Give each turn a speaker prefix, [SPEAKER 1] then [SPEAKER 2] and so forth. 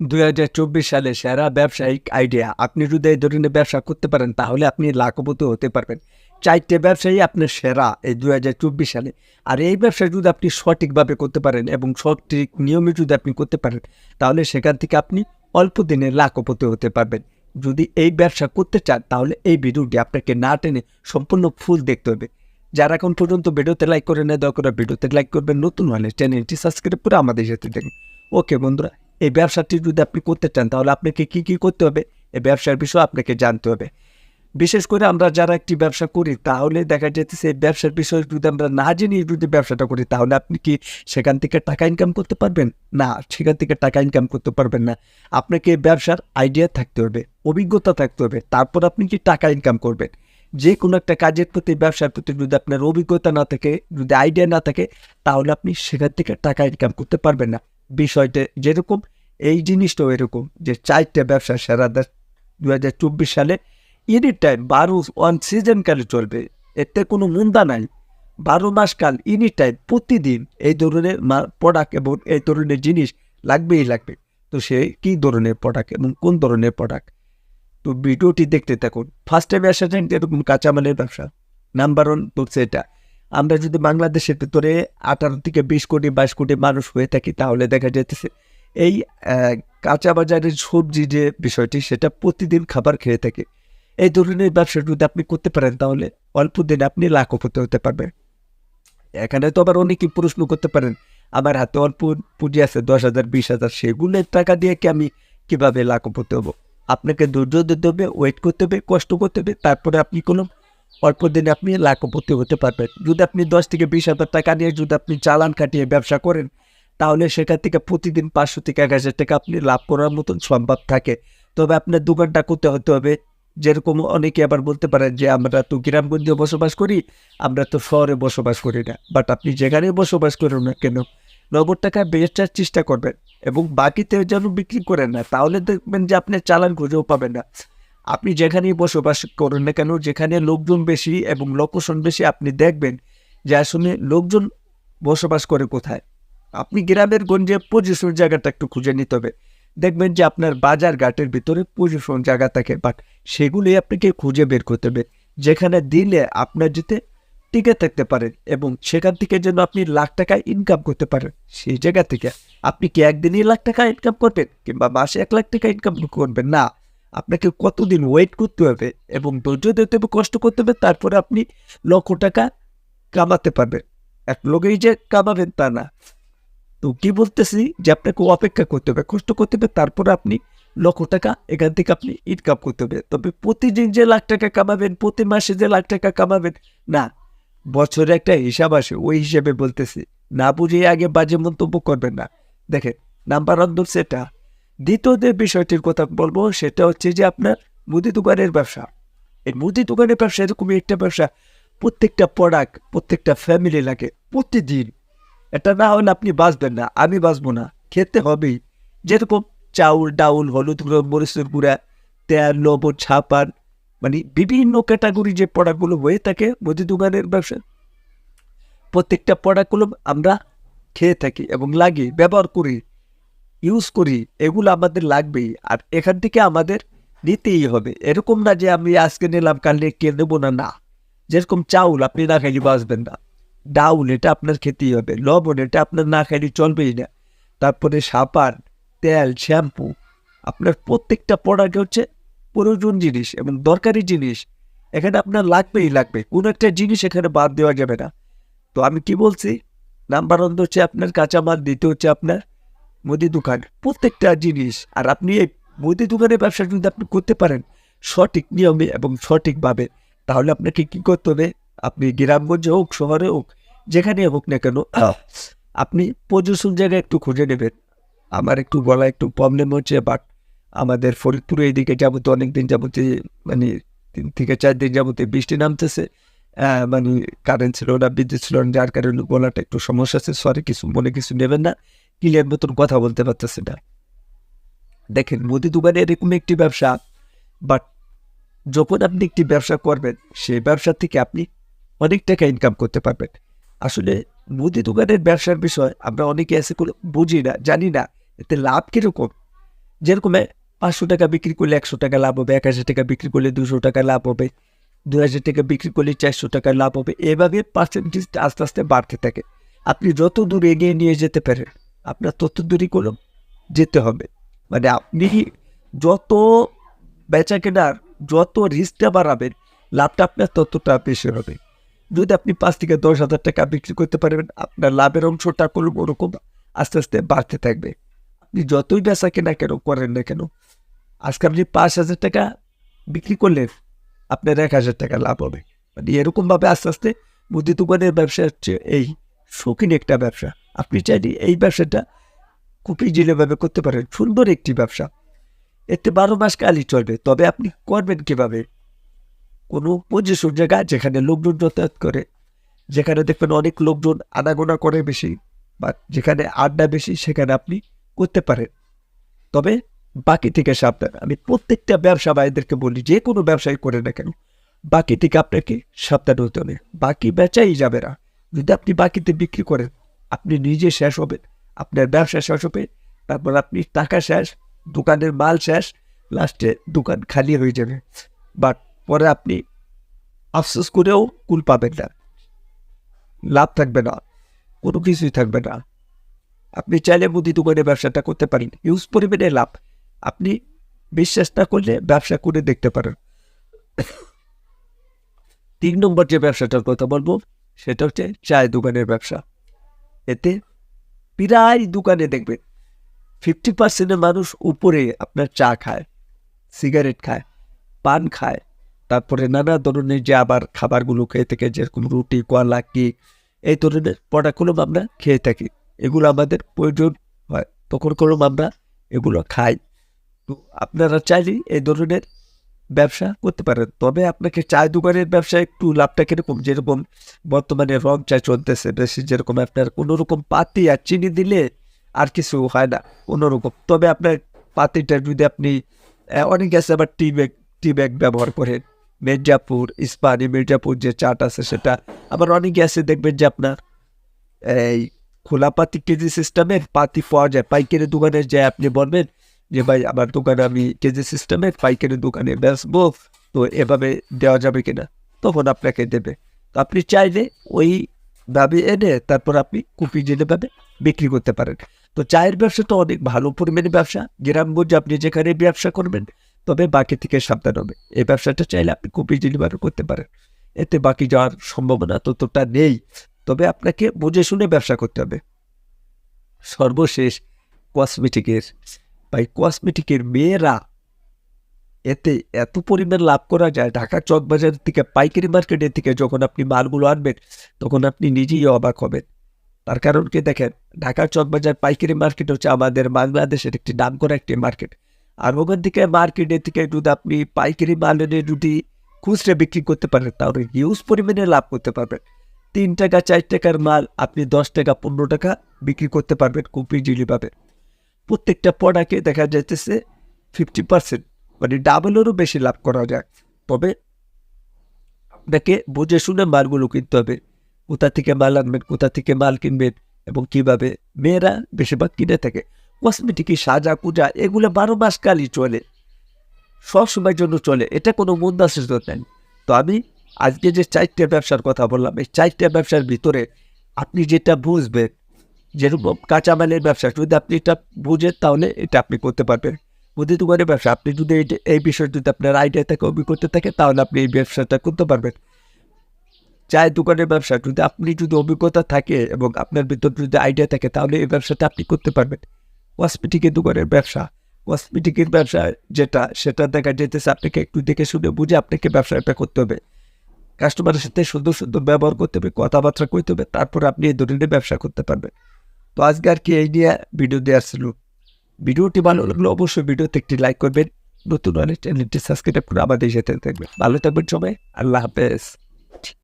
[SPEAKER 1] দুই হাজার চব্বিশ সালে সেরা ব্যবসায়িক আইডিয়া আপনি যদি এই ধরনের ব্যবসা করতে পারেন, তাহলে আপনি লাখপতি হতে পারবেন। চারটে ব্যবসায়ী আপনার সেরা এই দুই চব্বিশ সালে। আর এই ব্যবসা যদি আপনি সঠিকভাবে করতে পারেন এবং সঠিক নিয়মে যদি আপনি করতে পারেন, তাহলে সেখান থেকে আপনি অল্প দিনে লাখপতি হতে পারবেন। যদি এই ব্যবসা করতে চান, তাহলে এই ভিডিওটি আপনাকে না টেনে সম্পূর্ণ ফুল দেখতে হবে। যারা এখন পর্যন্ত ভিডিওতে লাইক করে নেয় দয়া করে ভিডিওতে লাইক করবেন। নতুন হলে চ্যানেলটি সাবস্ক্রাইব করে আমাদের সাথে দেখুন। ওকে বন্ধুরা এই ব্যবসাটি যদি আপনি করতে চান, তাহলে আপনাকে কি কি করতে হবে? এই ব্যবসার বিষয়ে আপনাকে জানতে হবে। বিশেষ করে আমরা যারা একটি ব্যবসা করি, তাহলে দেখা যেতেছে এই ব্যবসার বিষয়ে যদি আমরা না জেনে যদি ব্যবসাটা করি, তাহলে আপনি কি সেখান থেকে টাকা ইনকাম করতে পারবেন? না, সেখান থেকে টাকা ইনকাম করতে পারবেন না। আপনাকে ব্যবসার আইডিয়া থাকতে হবে, অভিজ্ঞতা থাকতে হবে, তারপর আপনি কি টাকা ইনকাম করবেন? যে কোনো একটা কাজের প্রতি, ব্যবসার প্রতি যদি আপনার অভিজ্ঞতা না থাকে, যদি আইডিয়া না থাকে, তাহলে আপনি সেখান থেকে টাকা ইনকাম করতে পারবেন না। বিষয়টা যেরকম, এই জিনিসটাও এরকম যে চারটে ব্যবসা সেরা দু হাজার চব্বিশ সালে এনি টাইম বারো ওয়ান সিজনকালে চলবে, এতে কোনো মুন্দা নাই। বারো মাস কাল এনি টাইম প্রতিদিন এই ধরনের প্রোডাক্ট এবং এই ধরনের জিনিস লাগবেই লাগবে। তো সে কী ধরনের প্রোডাক্ট এবং কোন ধরনের প্রোডাক্ট তো ভিডিওটি দেখতে থাকুন। ফার্স্ট টাইম আসা এরকম কাঁচামালের ব্যবসা। নাম্বার ওয়ান বলছে এটা। আমরা যদি বাংলাদেশের ভিতরে আঠারো থেকে বিশ কোটি, বাইশ কোটি মানুষ হয়ে থাকি, তাহলে দেখা যেতেছে এই কাঁচা বাজারের সবজি যে বিষয়টি, সেটা প্রতিদিন খাবার খেয়ে থাকে। এই ধরনের ব্যবসা যদি আপনি করতে পারেন, তাহলে অল্প দিনে আপনি লাখপতি হতে পারবেন এখানে তো আবার অনেকেই প্রশ্ন করতে পারেন, আমার হাতে অল্প পুঁজি আছে, দশ হাজার, বিশ হাজার সেগুলোর টাকা দিয়ে কি আমি কীভাবে লাখপতি হব? আপনাকে ধৈর্য দিতে হবে ওয়েট করতে হবে, কষ্ট করতে হবে, তারপরে আপনি কোনো অল্প দিনে আপনি লাখপতি হতে পারবেন। যদি আপনি দশ থেকে বিশ হাজার টাকা নিয়ে যদি আপনি চালান কাটিয়ে ব্যবসা করেন, তাহলে সেখান থেকে প্রতিদিন পাঁচশো থেকে এক হাজার টাকা আপনি লাভ করার মতন সম্ভব থাকে। তবে আপনার দোকানটা করতে হতে হবে। যেরকম অনেকে আবার বলতে পারেন যে, আমরা তো গ্রামগঞ্জে বসবাস করি, আমরা তো শহরে বসবাস করি না। বাট আপনি যেখানে বসবাস করুন না কেন, নগদ টাকা বেচার চেষ্টা করবেন এবং বাকিতে যেন বিক্রি করেন না, তাহলে দেখবেন যে আপনি চালান খুঁজেও পাবেন না। আপনি যেখানেই বসবাস করেন না কেন, যেখানে লোকজন বেশি এবং লোকেশন বেশি, আপনি দেখবেন যে আসলে লোকজন বসবাস করে কোথায়। আপনি গ্রামের গঞ্জে পজিশন জায়গাটা একটু খুঁজে নিতে হবে। দেখবেন যে আপনার বাজার ঘাটের ভিতরে পজিশন জায়গা থাকে বাট সেগুলি আপনাকে খুঁজে বের করতে হবে। যেখানে দিলে আপনার যেতে টিকে থাকতে পারেন এবং সেখান থেকে যেন আপনি লাখ টাকা ইনকাম করতে পারেন। সেই জায়গা থেকে আপনি কি একদিনই লাখ টাকা ইনকাম করবেন কিংবা মাসে এক লাখ টাকা ইনকাম করবেন? না। আপনাকে কতদিন ওয়েট করতে হবে এবং ধৈর্য দিতে হবে, কষ্ট করতে হবে, তারপরে আপনি লক্ষ টাকা কামাতে পারবেন। এক লোকেই যে কামাবেন তা না। তো কি বলতেছি যে আপনাকে অপেক্ষা করতে হবে, কষ্ট করতে হবে, তারপরে আপনি লক্ষ টাকা এখান থেকে আপনি ইনকাম করতে হবে। তবে প্রতিদিন যে লাখ টাকা কামাবেন, প্রতি মাসে যে লাখ টাকা কামাবেন, না, বছরে একটা হিসাব আসে, ওই হিসাবে বলতেছি। না বুঝে আগে বাজে মন্তব্য করবেন না। দেখেন নাম্বার ধরছে এটা। দ্বিতীয় যে বিষয়টির কথা বলব, সেটা হচ্ছে যে আপনার মুদি দোকানের ব্যবসা। এই মুদি দোকানের ব্যবসা এরকমই একটা ব্যবসা, প্রত্যেকটা প্রোডাক্ট প্রত্যেকটা ফ্যামিলি লাগে, প্রতিদিন। এটা না হলে আপনি বাঁচবেন না, আমি বাঁচবো না, খেতে হবেই। যেরকম চাউল, ডাউল, হলুদ গুঁড়ো, মরিচের গুঁড়া, তেল, লবণ, ছাপান মানে বিভিন্ন ক্যাটাগরি যে প্রোডাক্টগুলো হয়ে থাকে মুদি দোকানের ব্যবসা, প্রত্যেকটা প্রোডাক্টগুলো আমরা খেয়ে থাকি এবং লাগি ব্যবহার করি। ইউজ করি, এগুলো আমাদের লাগবেই। আর এখান থেকে আমাদের নিতেই হবে। এরকম না যে আমি আজকে নিলাম, কালকে কে নেব না না। যেরকম চাউল, আপনি না খাইলে বাঁচবেন না। ডাউল, এটা আপনার খেতেই হবে। লবণ, এটা আপনার না খাইলে চলবেই না। তারপরে সাবান, তেল, শ্যাম্পু, আপনার প্রত্যেকটা প্রোডাক্ট হচ্ছে প্রয়োজন জিনিস এবং দরকারি জিনিস। এখানে আপনার লাগবেই লাগবে। কোনো একটা জিনিস এখানে বাদ দেওয়া যাবে না। তো আমি কি বলছি? নাম্বার ওয়ান হচ্ছে আপনার কাঁচামাল, দ্বিতীয় হচ্ছে আপনার মুদি দোকান প্রত্যেকটা জিনিস। আর আপনি এই মুদি দোকানের ব্যবসা যদি আপনি করতে পারেন সঠিক নিয়মে এবং সঠিকভাবে তাহলে আপনাকে কী করতে হবে? আপনি গ্রামগঞ্জে হোক শহরে হোক যেখানে হোক না কেন আপনি পজিশন জায়গায় একটু খুঁজে নেবেন। আমার একটু গলা একটু প্রবলেম হচ্ছে বাট আমাদের ফরিদপুরে এইদিকে যাবতে অনেক দিন যাবতে মানে তিন থেকে চার দিন যাবতে বৃষ্টি নামতেছে। মানে কারেন্ট ছিল না বিদ্যুৎ ছিল না যার কারণে গলাটা একটু সমস্যা আছে সরি কিছু মনে কিছু নেবেন না। ক্লিয়ার মতন কথা বলতে পারতেছে না। দেখেন, মুদি দোকানে এরকম একটি ব্যবসা বাট যখন আপনি একটি ব্যবসা করবেন সেই ব্যবসা থেকে আপনি অনেক টাকা ইনকাম করতে পারবেন। আসলে মুদি দোকানের ব্যবসার বিষয় আমরা অনেকে এসে করে বুঝি না, জানি না, এতে লাভ কীরকম? যেরকম পাঁচশো টাকা বিক্রি করলে একশো টাকা লাভ হবে, এক হাজার টাকা বিক্রি করলে দুশো টাকা লাভ হবে দু হাজার টাকা বিক্রি করলে চারশো টাকা লাভ হবে, এভাবে পার্সেন্টেজ আস্তে আস্তে বাড়তে থাকে। আপনি যত দূর এগিয়ে নিয়ে যেতে পারেন আপনার তত দূরই কোনো যেতে হবে। মানে আপনি যত বেচা কেনার, যত রিস্কটা বাড়াবেন, লাভটা আপনার ততটা বেশি হবে। যদি আপনি পাঁচ থেকে দশ হাজার টাকা বিক্রি করতে পারবেন, আপনার লাভের অংশটা কোনো ওরকম আস্তে আস্তে বাড়তে থাকবে। আপনি যতই বেচা কেনা কেন করেন না কেন, আজকে আপনি পাঁচ হাজার টাকা বিক্রি করলেন, আপনার এক হাজার টাকা লাভ হবে। মানে এরকমভাবে আস্তে আস্তে মুদি দোকানের ব্যবসা হচ্ছে এই শৌখিন একটা ব্যবসা। আপনি চাইলে এই ব্যবসাটা খুব জিলেভাবে করতে পারেন। সুন্দর একটি ব্যবসা। এতে বারো মাস কালই চলবে। তবে আপনি করবেন কীভাবে? কোনো পজিশন জায়গা যেখানে লোকজন যাতায়াত করে, যেখানে দেখবেন অনেক লোকজন আনাগোনা করে বেশি বা যেখানে আড্ডা বেশি সেখানে আপনি করতে পারেন। তবে বাকি থেকে সাবধান। আমি প্রত্যেকটা ব্যবসা ভাইদেরকে বলি, যে কোনো ব্যবসায় করে না কেন, বাকি থেকে আপনাকে সাবধান হতে হবে। বাকি বেচাই যাবে না। যদি আপনি বাকিতে বিক্রি করেন, আপনি নিজে শেষ হবেন। আপনার ব্যবসা শেষ হবে, তারপর আপনি টাকা শেষ, দোকানের মাল শেষ, লাস্টে দোকান খালি হয়ে যাবে। বাট পরে আপনি আফসোস করেও কুল পাবেন না। লাভ থাকবে না, কোনো কিছুই থাকবে না। আপনি চাইলে মুদি দোকানে ব্যবসাটা করতে পারেন ইউজ পরিমাণে লাভ। আপনি বিশ্বাস না করলে ব্যবসা করে দেখতে পারেন। তিন নম্বর যে ব্যবসাটার কথা বলব সেটা হচ্ছে চায় দোকানের ব্যবসা। এতে প্রায় দোকানে দেখবেন ফিফটি পার্সেন্টের মানুষ উপরে আপনার চা খায় সিগারেট খায়, পান খায়। তারপরে নানা ধরনের যে আবার খাবারগুলো খেয়ে থাকে, যেরকম রুটি, কলা, কেক, এই ধরনের প্রোডাক্টগুলো আমরা খেয়ে থাকি। এগুলো আমাদের প্রয়োজন হয়। তখন করে আমরা এগুলো খাই। তো আপনারা চাইলেই এই ধরনের ব্যবসা করতে পারেন তবে আপনাকে চায় দোকানের ব্যবসা একটু লাভটা কীরকম? যেরকম বর্তমানে রং চা চলতেছে বেশি যেরকম আপনার কোনো রকম পাতি আর চিনি দিলে আর কিছু হয় না কোনো রকম তবে আপনার পাতিটা যদি আপনি অনেক আছে আবার টি ব্যাগ টি ব্যাগ ব্যবহার করেন। মির্জাপুর, ইস্পানি মির্জাপুর যে চাট আছে সেটা। আবার অনেকে আছে দেখবেন যে আপনার, এই খোলা পাতি কেজি সিস্টেমের পাতি পাওয়া যায়। পাইকারি দোকানে যে আপনি বলবেন যে ভাই, আমার দোকানে আমি কেজি সিস্টেমের পাইকারি দোকানে বেচবো, তো এভাবে দেওয়া যাবে কিনা? তখন আপনাকে দেবে। তো আপনি চাইলে ওই ভাবে এনে তারপর আপনি কুপি ভাবে বিক্রি করতে পারেন। তো চায়ের ব্যবসা তো অনেক ভালো পরিমাণে ব্যবসা। গ্রামগঞ্জে আপনি যেখানে ব্যবসা করবেন, তবে বাকি থেকে সাবধান হবে। এই ব্যবসাটা চাইলে আপনি কুপি ডেলিভারি করতে পারেন। এতে বাকি যাওয়ার সম্ভাবনা ততটা নেই। তবে আপনাকে বুঝে শুনে ব্যবসা করতে হবে। সর্বশেষ কসমেটিকের বা কসমেটিকের মেয়েরা এতে এত পরিমাণ লাভ করা যায়। ঢাকা চকবাজার থেকে, পাইকারি মার্কেটের থেকে যখন আপনি মালগুলো আনবেন, তখন আপনি নিজেই অবাক হবেন। তার কারণ কি দেখেন, ঢাকা চকবাজার পাইকারি মার্কেট হচ্ছে আমাদের বাংলাদেশের একটি নাম করা একটি মার্কেট। আর ওখান থেকে মার্কেটের থেকে যদি আপনি পাইকারি মাল এনে যদি খুচরা বিক্রি করতে পারেন, তাহলে হিউজ পরিমাণে লাভ করতে পারবেন। তিন টাকা, চার টাকার মাল আপনি দশ টাকা, পনেরো টাকা বিক্রি করতে পারবেন খুব ইজিলি পাবেন প্রত্যেকটা প্রোডাক্টে দেখা যাইতেছে ফিফটি পার্সেন্ট মানে ডাবলেরও বেশি লাভ করা যায়। তবে আপনাকে বুঝে শুনে মালগুলো কিনতে হবে। কোথা থেকে মাল আনবেন, কোথা থেকে মাল কিনবেন এবং কীভাবে মেয়েরা বেশিরভাগ কিনে থাকে। কসমেটিকি সাজা, পূজা এগুলো বারো মাস কালই চলে। সব সময়ের জন্য চলে। এটা কোনো মুন্দাসের নেই। তো আমি আজকে যে চারটে ব্যবসার কথা বললাম, এই চারটে ব্যবসার ভিতরে আপনি যেটা বুঝবেন যেরকম কাঁচামালের ব্যবসা, যদি আপনি এটা বুঝেন তাহলে এটা আপনি করতে পারবেন। মুদি দোকানের ব্যবসা, আপনি যদি এই- বিষয়ে যদি আপনার আইডিয়া থাকে, অভিজ্ঞতা থাকে, তাহলে আপনি এই ব্যবসাটা করতে পারবেন। চায়ের দোকানের ব্যবসা, যদি আপনি যদি অভিজ্ঞতা থাকে এবং আপনার ভিতর যদি আইডিয়া থাকে, তাহলে এই ব্যবসাটা আপনি করতে পারবেন। কসমেটিকের দোকানের ব্যবসা কসমেটিকের ব্যবসা যেটা, সেটা দেখা যেতেছে আপনাকে একটু দেখে শুনে বুঝে আপনাকে ব্যবসাটা করতে হবে। কাস্টমারের সাথে সুন্দর সুন্দর ব্যবহার করতে হবে, কথাবার্তা করতে হবে, তারপর আপনি এই ধরনের ব্যবসা করতে পারবেন। তো আজকে আর কি এই নিয়ে ভিডিও দেওয়ার ছিল ভিডিওটি ভালো লাগলে অবশ্যই ভিডিওতে একটি লাইক করবেন। নতুন অনেক চ্যানেলটি সাবস্ক্রাইব করে আমাদের সাথে থাকবেন। ভালো থাকবেন সবাই। আল্লাহ হাফেজ।